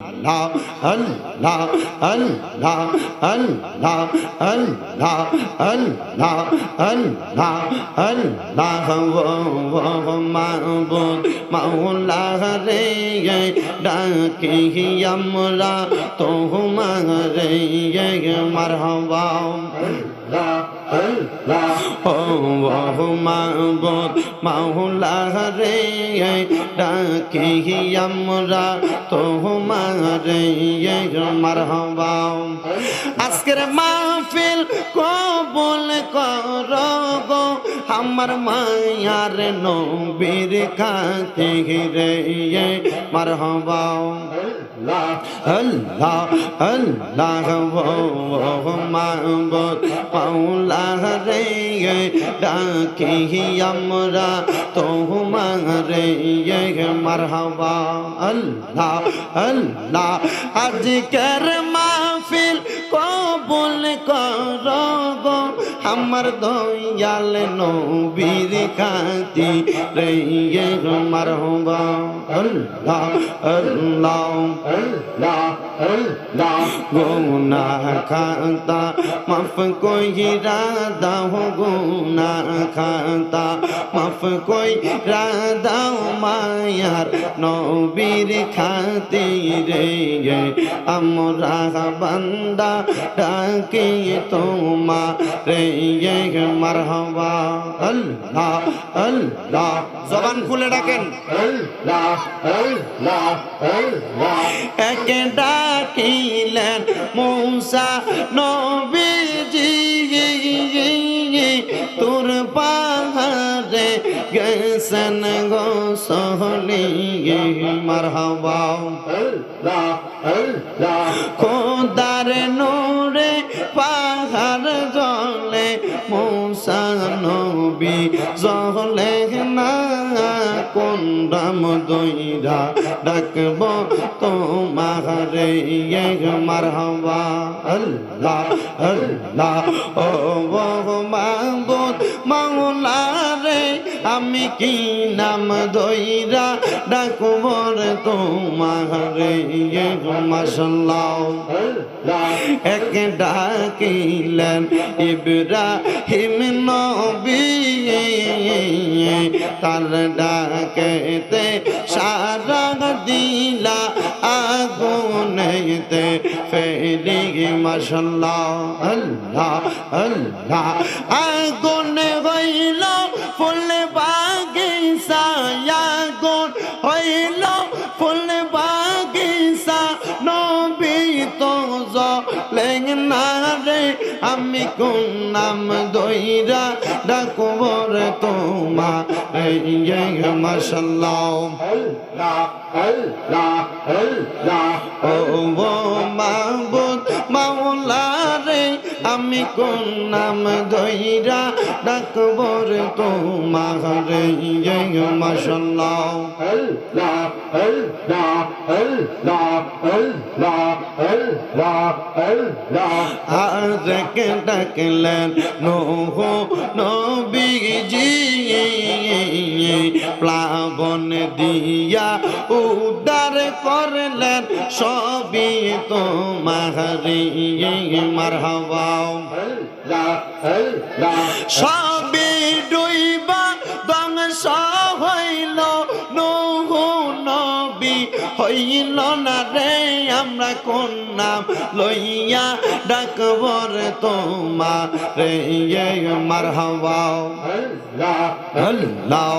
Allah, Allah, Allah, Allah, Allah, Allah, Allah, Allah, মাহবুদ মাওলা রে ডাকি আমরা তোমারে মারহাবা ও মাহবুদ মাওলা রে ডাকি আমরা তোমারে মারহাবা আজকের মাহফিল কবুল কর গো আমার মায়ার নবীর কাছে রে মারহাবা আল্লাহ আল্লাহ ও মাহবুদ মাওলা ডাকি আমরা তোমারে। মারহাবা আল্লাহ আল্লাহ। আজকের মাহফিল কবুল কর গো। আমার দয়াল নবীর কাতি রে মারহাবা। আল্লাহ আল্লাহ আল্লাহ আল্লাহ। গুনা খাতা মাফ কইরা দাও গুনা খাতা মাফ কইরা দাও মায়ার নবীর খাতিরে আমরা বান্দা ডাকে তোমা রে মারহাবা। আল্লাহ আল্লাহ। জবান খুলে ডাকেন। আল্লাহ আল্লাহ আল্লাহ। একে ডাকিলেন মৌসা নবীজি। তোর পাহাড়ে গেছেন গো সহলি। মারহাবা। খোদার নূরে পাহাড় জলে মৌসা নবী জলে না, কোন রাম দইরা ডাকব তোমারে মারহাবা। আল্লাহ আল্লাহ, ও মাহবুদ আমি কি নাম দইরা ডাকব রে তোমারে মাসাল্লাহ এক ডাকিলেন ইব্রাহিম নবী, তার ডাকেতে সারা দিলা আগুনেতে ফেলি মাসাল্লাহ আল্লাহ আল্লাহ। আগুনে হইল ফুল বাগিচা রে আমি কোন নাম দইরা ডাকবর তোমা রে মাসাল্লাহ ও মাহবুদ মাও রে আমি কোন নাম দইরা ডাকবর তোমা রে মাসাল্লাহ আজকে ডাকলেন নোহ নবীজি, প্লাবন দিয়া উদ্ধার করলেন সবই তো মাহারি মারহাবা সবই ডুইবা ধ্বংস হইল নৌহ নবী হইল না রে আমরা কোন নাম লইয়া ডাকবর তোমা রে মারহাবা আল্লাহ